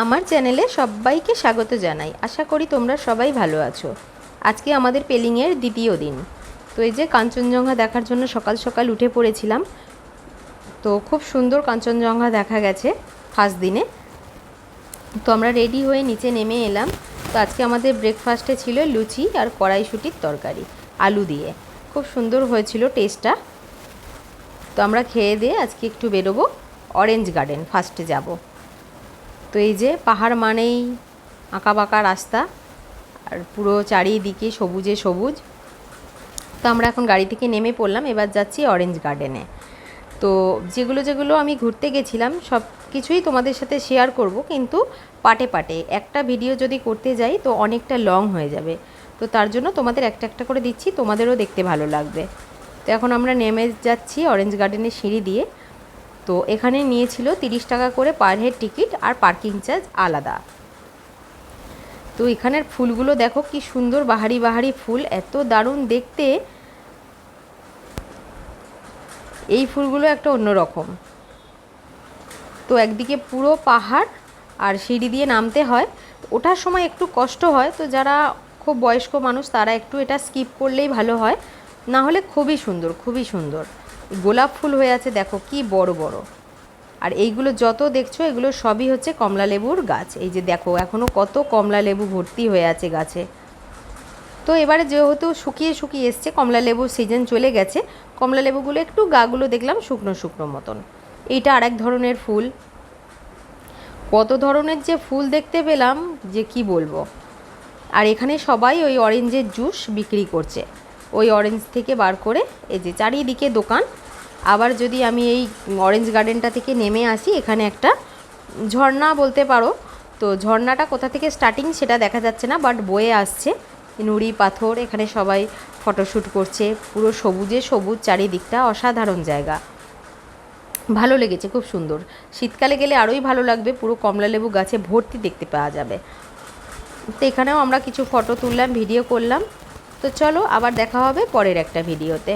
আমার চ্যানেলে সবাইকে স্বাগত জানাই। আশা করি তোমরা সবাই ভালো আছো। আজকে আমাদের পেলিংয়ের দ্বিতীয় দিন। তো এই যে কাঞ্চনজঙ্ঘা দেখার জন্য সকাল সকাল উঠে পড়েছিলাম, তো খুব সুন্দর কাঞ্চনজঙ্ঘা দেখা গেছে ফার্স্ট দিনে। তো আমরা রেডি হয়ে নিচে নেমে এলাম। তো আজকে আমাদের ব্রেকফাস্টে ছিল লুচি আর কড়াইশুটির তরকারি, আলু দিয়ে। খুব সুন্দর হয়েছিল টেস্টটা। তো আমরা খেয়ে দিয়ে আজকে একটু বেরোবো, অরেঞ্জ গার্ডেন ফার্স্টে যাব। তো এই যে পাহাড় মানেই আঁকা বাঁকা রাস্তা, আর পুরো চারিদিকে সবুজে সবুজ। তো আমরা এখন গাড়ি থেকে নেমে পড়লাম, এবার যাচ্ছি অরেঞ্জ গার্ডেনে তো যেগুলো যেগুলো আমি ঘুরতে গেছিলাম, সব কিছুই তোমাদের সাথে শেয়ার করব, কিন্তু পাটে পাটে। একটা ভিডিও যদি করতে যাই, তো অনেকটা লং হয়ে যাবে। তো তার জন্য তোমাদের একটা একটা করে দিচ্ছি, তোমাদেরও দেখতে ভালো লাগবে। তো এখন আমরা নেমে যাচ্ছি অরেঞ্জ গার্ডেনের সিঁড়ি দিয়ে। তো এখানে নিয়েছিল তিরিশ টাকা করে পার হেড টিকিট আর পার্কিং চার্জ আলাদা। তো এখানের ফুলগুলো দেখো কি সুন্দর বাহারি বাহারি ফুল, এত দারুণ দেখতে। এই ফুলগুলো একটা অন্যরকম তো একদিকে পুরো পাহাড় আর সিঁড়ি দিয়ে নামতে হয়। ওঠার সময় একটু কষ্ট হয়, তো যারা খুব বয়স্ক মানুষ তারা একটু এটা স্কিপ করলেই ভালো হয়। না হলে খুবই সুন্দর খুবই সুন্দর। গোলাপ ফুল হয়ে আছে, দেখো কি বড় বড়। আর এইগুলো যত দেখছ, এগুলো সবই হচ্ছে কমলা লেবুর গাছ। এই যে দেখো এখনও কত কমলা লেবু ভর্তি হয়ে আছে গাছে। তো এবারে যেহেতু শুকিয়ে শুকিয়ে এসছে, কমলা লেবুর সিজন চলে গেছে, কমলা লেবুগুলো একটু গাগুলো দেখলাম শুকনো শুকনো মতন। এইটা আরেক ধরনের ফুল। কত ধরনের যে ফুল দেখতে পেলাম, যে কি বলব। আর এখানে সবাই ওই অরেঞ্জের জুস বিক্রি করছে। ওই অরেঞ্জ থেকে বার করে, এই যে চারিদিকে দোকান। আবার যদি আমি এই অরেঞ্জ গার্ডেনটা থেকে নেমে আসি, এখানে একটা ঝর্ণা বলতে পারো। তো ঝর্ণাটা কোথা থেকে স্টার্টিং সেটা দেখা যাচ্ছে না বাট বয়ে আসছে। নুড়ি, পাথর, এখানে সবাই ফটোশ্যুট করছে। পুরো সবুজে সবুজ চারিদিকটা অসাধারণ জায়গা। ভালো লেগেছে, খুব সুন্দর। শীতকালে গেলে আরোই ভালো লাগবে, পুরো কমলালেবু গাছে ভর্তি দেখতে পাওয়া যাবে। তো এখানেও আমরা কিছু ফটো তুললাম ভিডিও করলাম। তো চলো আবার দেখা হবে পরের একটা ভিডিওতে।